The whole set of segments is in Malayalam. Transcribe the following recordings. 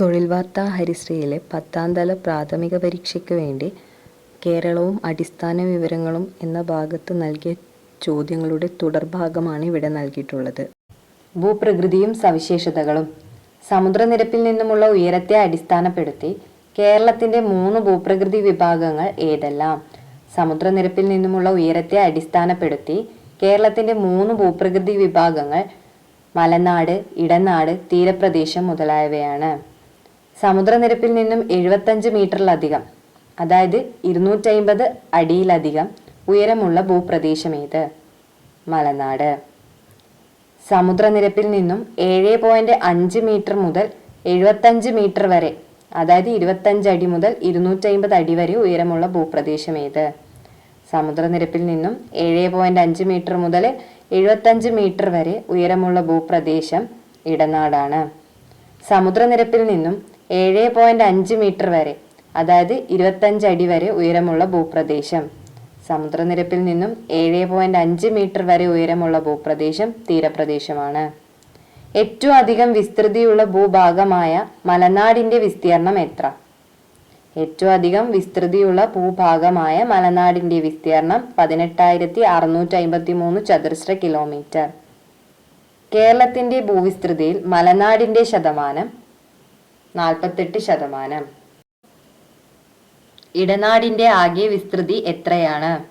തൊഴിൽ വാർത്താ ഹരിശ്രീയിലെ പത്താം തല പ്രാഥമിക പരീക്ഷയ്ക്ക് വേണ്ടി കേരളവും അടിസ്ഥാന വിവരങ്ങളും എന്ന ഭാഗത്ത് നൽകിയ ചോദ്യങ്ങളുടെ തുടർഭാഗമാണ് ഇവിടെ നൽകിയിട്ടുള്ളത്. ഭൂപ്രകൃതിയും സവിശേഷതകളും സമുദ്രനിരപ്പിൽ നിന്നുമുള്ള ഉയരത്തെ അടിസ്ഥാനപ്പെടുത്തി കേരളത്തിന്റെ മൂന്ന് ഭൂപ്രകൃതി വിഭാഗങ്ങൾ ഏതെല്ലാം? സമുദ്രനിരപ്പിൽ നിന്നുമുള്ള ഉയരത്തെ അടിസ്ഥാനപ്പെടുത്തി കേരളത്തിന്റെ മൂന്ന് ഭൂപ്രകൃതി വിഭാഗങ്ങൾ മലനാട് ഇടനാട് തീരപ്രദേശം മുതലായവയാണ്. സമുദ്രനിരപ്പിൽ നിന്നും എഴുപത്തഞ്ച് മീറ്ററിലധികം അതായത് ഇരുന്നൂറ്റമ്പത് അടിയിലധികം ഉയരമുള്ള ഭൂപ്രദേശം ഏത് മലനാട്. സമുദ്രനിരപ്പിൽ നിന്നും ഏഴ് പോയിന്റ് അഞ്ച് മീറ്റർ മുതൽ എഴുപത്തഞ്ച് മീറ്റർ വരെ അതായത് ഇരുപത്തഞ്ച് അടി മുതൽ ഇരുന്നൂറ്റമ്പത് അടി വരെ ഉയരമുള്ള ഭൂപ്രദേശം ഏത് സമുദ്രനിരപ്പിൽ നിന്നും ഏഴ് പോയിന്റ് അഞ്ച് മീറ്റർ മുതൽ എഴുപത്തഞ്ച് മീറ്റർ വരെ ഉയരമുള്ള ഭൂപ്രദേശം ഇടനാടാണ്. സമുദ്രനിരപ്പിൽ നിന്നും ഏഴ് പോയിന്റ് അഞ്ച് മീറ്റർ വരെ അതായത് ഇരുപത്തഞ്ച് അടി വരെ ഉയരമുള്ള ഭൂപ്രദേശം. സമുദ്രനിരപ്പിൽ നിന്നും ഏഴ് പോയിന്റ് അഞ്ച് മീറ്റർ വരെ ഉയരമുള്ള ഭൂപ്രദേശം തീരപ്രദേശമാണ്. ഏറ്റവും അധികം വിസ്തൃതിയുള്ള ഭൂഭാഗമായ മലനാടിന്റെ വിസ്തീർണം എത്ര? ഏറ്റവും അധികം വിസ്തൃതിയുള്ള ഭൂഭാഗമായ മലനാടിന്റെ വിസ്തീർണം പതിനെട്ടായിരത്തി അറുന്നൂറ്റി അമ്പത്തി മൂന്ന് ചതുരശ്ര കിലോമീറ്റർ കേരളത്തിന്റെ ഭൂവിസ്തൃതിയിൽ മലനാടിന്റെ ശതമാനം നാൽപ്പത്തെട്ട് ശതമാനം. ഇടനാടിന്റെ ആകെ വിസ്തൃതി എത്രയാണ്?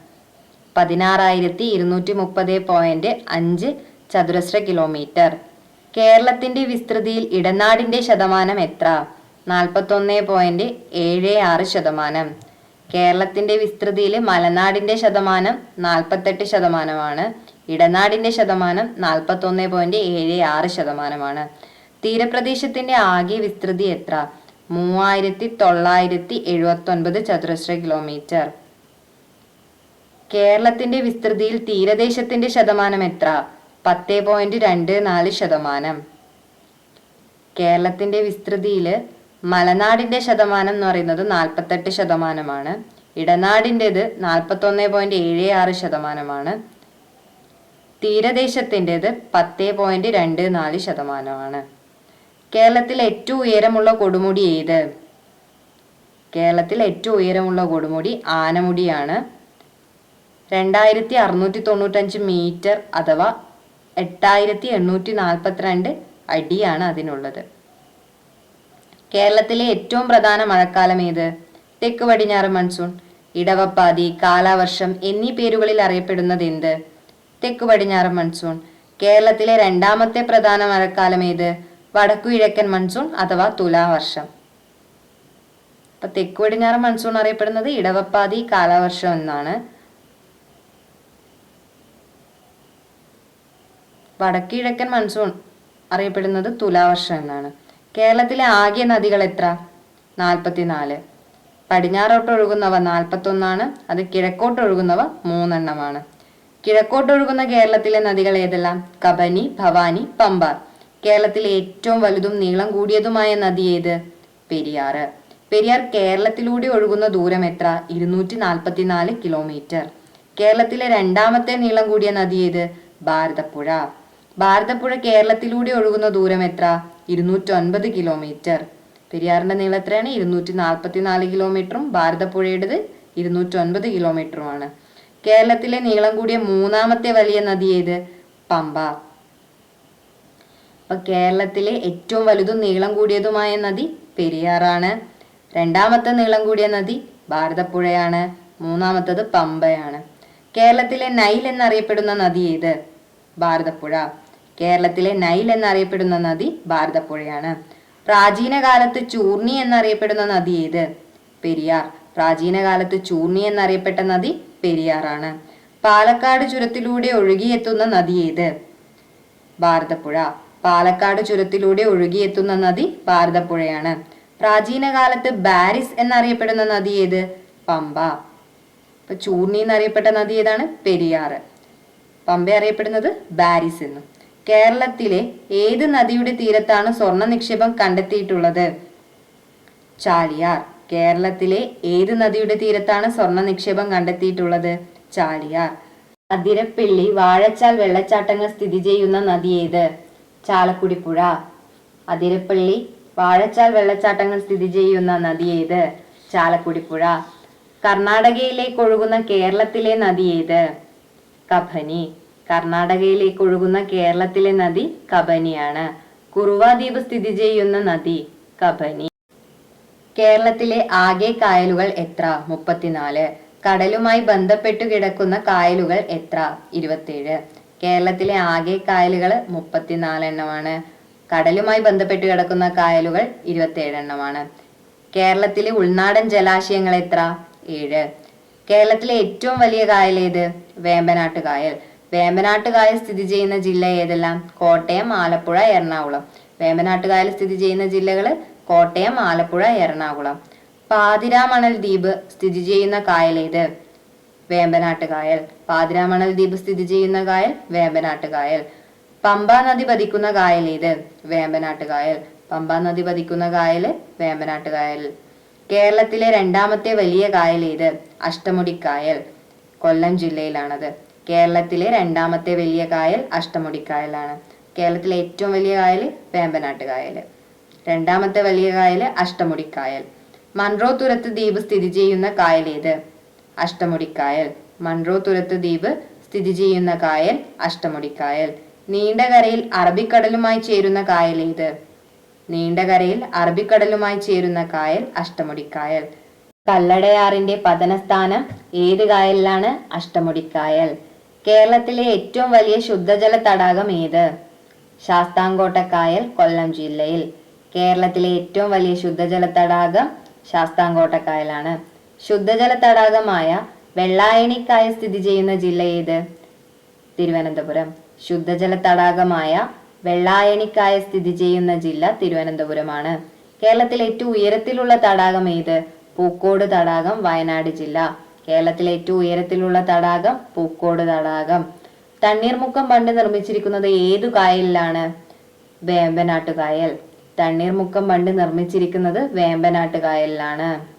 പതിനാറായിരത്തി ഇരുന്നൂറ്റി മുപ്പത് പോയിന്റ് അഞ്ച് ചതുരശ്ര കിലോമീറ്റർ. കേരളത്തിന്റെ വിസ്തൃതിയിൽ ഇടനാടിന്റെ ശതമാനം എത്ര? നാൽപ്പത്തൊന്ന് പോയിന്റ് ഏഴ് ആറ് ശതമാനം. കേരളത്തിന്റെ വിസ്തൃതിയിൽ മലനാടിന്റെ ശതമാനം നാൽപ്പത്തെട്ട് ശതമാനമാണ്. ഇടനാടിന്റെ ശതമാനം നാൽപ്പത്തൊന്ന് പോയിന്റ് ഏഴ് ആറ് ശതമാനമാണ്. തീരപ്രദേശത്തിന്റെ ആകെ വിസ്തൃതി എത്ര? മൂവായിരത്തി തൊള്ളായിരത്തി എഴുപത്തി ഒൻപത് ചതുരശ്ര കിലോമീറ്റർ കേരളത്തിന്റെ വിസ്തൃതിയിൽ തീരദേശത്തിന്റെ ശതമാനം എത്ര? പത്ത് പോയിന്റ് രണ്ട് നാല് ശതമാനം. കേരളത്തിന്റെ വിസ്തൃതിയിൽ മലനാടിന്റെ ശതമാനം എന്ന് പറയുന്നത് നാൽപ്പത്തെട്ട് ശതമാനമാണ്. ഇടനാടിന്റെത് നാൽപ്പത്തൊന്ന് പോയിന്റ് ഏഴ് ആറ് ശതമാനമാണ്. തീരദേശത്തിന്റെത് പത്ത് പോയിന്റ് രണ്ട് നാല് ശതമാനമാണ്. കേരളത്തിൽ ഏറ്റവും ഉയരമുള്ള കൊടുമുടി ഏത്? കേരളത്തിൽ ഏറ്റവും ഉയരമുള്ള കൊടുമുടി ആനമുടിയാണ്. രണ്ടായിരത്തി അറുന്നൂറ്റി തൊണ്ണൂറ്റഞ്ച് മീറ്റർ അഥവാ എട്ടായിരത്തി എണ്ണൂറ്റി നാൽപ്പത്തിരണ്ട് അടിയാണ് അതിനുള്ളത്. കേരളത്തിലെ ഏറ്റവും പ്രധാന മഴക്കാലം ഏത്? തെക്ക് പടിഞ്ഞാറ് മൺസൂൺ ഇടവപ്പാതി കാലാവർഷം എന്നീ പേരുകളിൽ അറിയപ്പെടുന്നത് എന്ത്? തെക്ക് പടിഞ്ഞാറ് മൺസൂൺ. കേരളത്തിലെ രണ്ടാമത്തെ പ്രധാന മഴക്കാലം ഏത്? വടക്കു കിഴക്കൻ മൺസൂൺ അഥവാ തുലാവർഷം. അപ്പൊ തെക്ക് പടിഞ്ഞാറ് മൺസൂൺ അറിയപ്പെടുന്നത് ഇടവപ്പാതി കാലവർഷം എന്നാണ്. വടക്ക് കിഴക്കൻ മൺസൂൺ അറിയപ്പെടുന്നത് തുലാവർഷം എന്നാണ്. കേരളത്തിലെ ആകെ നദികൾ എത്ര? നാൽപ്പത്തിനാല്. പടിഞ്ഞാറോട്ട് ഒഴുകുന്നവ നാൽപ്പത്തൊന്നാണ്. അത് കിഴക്കോട്ട് ഒഴുകുന്നവ മൂന്നെണ്ണമാണ്. കിഴക്കോട്ട് ഒഴുകുന്ന കേരളത്തിലെ നദികൾ ഏതെല്ലാം? കബനി ഭവാനി പമ്പാർ. കേരളത്തിലെ ഏറ്റവും വലുതും നീളം കൂടിയതുമായ നദി ഏത്? പെരിയാർ പെരിയാർ കേരളത്തിലൂടെ ഒഴുകുന്ന ദൂരം എത്ര? ഇരുന്നൂറ്റി നാൽപ്പത്തിനാല് കിലോമീറ്റർ. കേരളത്തിലെ രണ്ടാമത്തെ നീളം കൂടിയ നദി ഏത്? ഭാരതപ്പുഴ. ഭാരതപ്പുഴ കേരളത്തിലൂടെ ഒഴുകുന്ന ദൂരം എത്ര? ഇരുന്നൂറ്റൊൻപത് കിലോമീറ്റർ. പെരിയാറിന്റെ നീളം എത്രയാണ്? ഇരുന്നൂറ്റി നാൽപ്പത്തിനാല് കിലോമീറ്ററും ഭാരതപ്പുഴയുടേത് ഇരുന്നൂറ്റൊൻപത് കിലോമീറ്ററുമാണ്. കേരളത്തിലെ നീളം കൂടിയ മൂന്നാമത്തെ വലിയ നദി ഏത്? പമ്പ. അപ്പൊ കേരളത്തിലെ ഏറ്റവും വലുതും നീളം കൂടിയതുമായ നദി പെരിയാറാണ്. രണ്ടാമത്തെ നീളം കൂടിയ നദി ഭാരതപ്പുഴയാണ്. മൂന്നാമത്തത് പമ്പയാണ്. കേരളത്തിലെ നൈൽ എന്നറിയപ്പെടുന്ന നദി ഏത്? ഭാരതപ്പുഴ. കേരളത്തിലെ നൈൽ എന്നറിയപ്പെടുന്ന നദി ഭാരതപ്പുഴയാണ്. പ്രാചീന കാലത്ത് ചൂർണി എന്നറിയപ്പെടുന്ന നദി ഏത്? പെരിയാർ. പ്രാചീന കാലത്ത് ചൂർണി എന്നറിയപ്പെട്ട നദി പെരിയാറാണ്. പാലക്കാട് ചുരത്തിലൂടെ ഒഴുകിയെത്തുന്ന നദി ഏത്? ഭാരതപ്പുഴ. പാലക്കാട് ചുരത്തിലൂടെ ഒഴുകിയെത്തുന്ന നദി ഭാരതപ്പുഴയാണ്. പ്രാചീന കാലത്ത് ബാരിസ് എന്നറിയപ്പെടുന്ന നദി ഏത്? പമ്പ. ഇപ്പൊ ചൂർണി എന്നറിയപ്പെട്ട നദി ഏതാണ്? പെരിയാറ് പമ്പ അറിയപ്പെടുന്നത് ബാരിസ് എന്നും. കേരളത്തിലെ ഏത് നദിയുടെ തീരത്താണ് സ്വർണ നിക്ഷേപം കണ്ടെത്തിയിട്ടുള്ളത്? ചാലിയാർ. കേരളത്തിലെ ഏത് നദിയുടെ തീരത്താണ് സ്വർണ നിക്ഷേപം കണ്ടെത്തിയിട്ടുള്ളത്? ചാലിയാർ. അതിരപ്പള്ളി വാഴച്ചാൽ വെള്ളച്ചാട്ടങ്ങൾ സ്ഥിതി ചെയ്യുന്ന നദി ഏത്? ചാലക്കുടി പുഴ അതിരപ്പള്ളി വാഴച്ചാൽ വെള്ളച്ചാട്ടങ്ങൾ സ്ഥിതി ചെയ്യുന്ന നദി ഏത്? ചാലക്കുടി പുഴ കർണാടകയിലേക്ക് ഒഴുകുന്ന കേരളത്തിലെ നദി ഏത്? കബനി കർണാടകയിലേക്ക് ഒഴുകുന്ന കേരളത്തിലെ നദി കബനിയാണ് കുറുവ ദ്വീപ് സ്ഥിതി ചെയ്യുന്ന നദി കബനി കേരളത്തിലെ ആകെ കായലുകൾ എത്ര? മുപ്പത്തിനാല്. കടലുമായി ബന്ധപ്പെട്ടു കിടക്കുന്ന കായലുകൾ എത്ര? ഇരുപത്തിയേഴ്. കേരളത്തിലെ ആകെ കായലുകൾ മുപ്പത്തിനാല് എണ്ണമാണ്. കടലുമായി ബന്ധപ്പെട്ട് കിടക്കുന്ന കായലുകൾ ഇരുപത്തിയേഴ് എണ്ണമാണ്. കേരളത്തിലെ ഉൾനാടൻ ജലാശയങ്ങൾ എത്ര? ഏഴ്. കേരളത്തിലെ ഏറ്റവും വലിയ കായൽ ഏത്? വേമ്പനാട്ട് കായൽ. വേമ്പനാട്ട് കായൽ സ്ഥിതി ചെയ്യുന്ന ജില്ല ഏതെല്ലാം? കോട്ടയം ആലപ്പുഴ എറണാകുളം. വേമ്പനാട്ട് കായൽ സ്ഥിതി ചെയ്യുന്ന ജില്ലകൾ കോട്ടയം ആലപ്പുഴ എറണാകുളം. പാതിരാമണൽ ദ്വീപ് സ്ഥിതി ചെയ്യുന്ന കായൽ ഏത്? വേമ്പനാട്ട് കായൽ പാതിരാമണൽ ദ്വീപ് സ്ഥിതി ചെയ്യുന്ന കായൽ വേമ്പനാട്ട് കായൽ പമ്പ നദി പതിക്കുന്ന കായൽ ഇത് വേമ്പനാട്ട് കായൽ പമ്പ നദി പതിക്കുന്ന കായൽ വേമ്പനാട്ട് കായൽ കേരളത്തിലെ രണ്ടാമത്തെ വലിയ കായൽ ഇത് അഷ്ടമുടിക്കായൽ. കൊല്ലം ജില്ലയിലാണത്. കേരളത്തിലെ രണ്ടാമത്തെ വലിയ കായൽ അഷ്ടമുടിക്കായലാണ്. കേരളത്തിലെ ഏറ്റവും വലിയ കായൽ വേമ്പനാട്ട് കായൽ രണ്ടാമത്തെ വലിയ കായൽ അഷ്ടമുടിക്കായൽ. മൺറോ തുരത്ത് ദ്വീപ് സ്ഥിതി ചെയ്യുന്ന കായൽ ഏത്? അഷ്ടമുടിക്കായൽ. മൺറോ തുരത്ത് ദ്വീപ് സ്ഥിതി ചെയ്യുന്ന കായൽ അഷ്ടമുടിക്കായൽ. നീണ്ടകരയിൽ അറബിക്കടലുമായി ചേരുന്ന കായൽ ഏത്? നീണ്ടകരയിൽ അറബിക്കടലുമായി ചേരുന്ന കായൽ അഷ്ടമുടിക്കായൽ. കല്ലടയാറിന്റെ പതനസ്ഥാനം ഏത് കായലിലാണ്? അഷ്ടമുടിക്കായൽ. കേരളത്തിലെ ഏറ്റവും വലിയ ശുദ്ധജല തടാകം ഏത്? ശാസ്താംകോട്ട കായൽ കൊല്ലം ജില്ലയിൽ. കേരളത്തിലെ ഏറ്റവും വലിയ ശുദ്ധജല തടാകം ശാസ്താംകോട്ട കായലാണ് ശുദ്ധജല തടാകമായ വെള്ളായണിക്കായ സ്ഥിതി ചെയ്യുന്ന ജില്ല ഏത്? തിരുവനന്തപുരം. ശുദ്ധജല തടാകമായ വെള്ളായണിക്കായ സ്ഥിതി ചെയ്യുന്ന ജില്ല തിരുവനന്തപുരമാണ്. കേരളത്തിലെ ഏറ്റവും ഉയരത്തിലുള്ള തടാകം ഏത്? പൂക്കോട് തടാകം വയനാട് ജില്ല. കേരളത്തിലെ ഏറ്റവും ഉയരത്തിലുള്ള തടാകം പൂക്കോട് തടാകം. തണ്ണീർമുക്കം ബണ്ട് നിർമ്മിച്ചിരിക്കുന്നത് ഏതു കായലിലാണ്? വേമ്പനാട്ട് കായൽ തണ്ണീർമുക്കം ബണ്ട് നിർമ്മിച്ചിരിക്കുന്നത് വേമ്പനാട്ട് കായലിലാണ്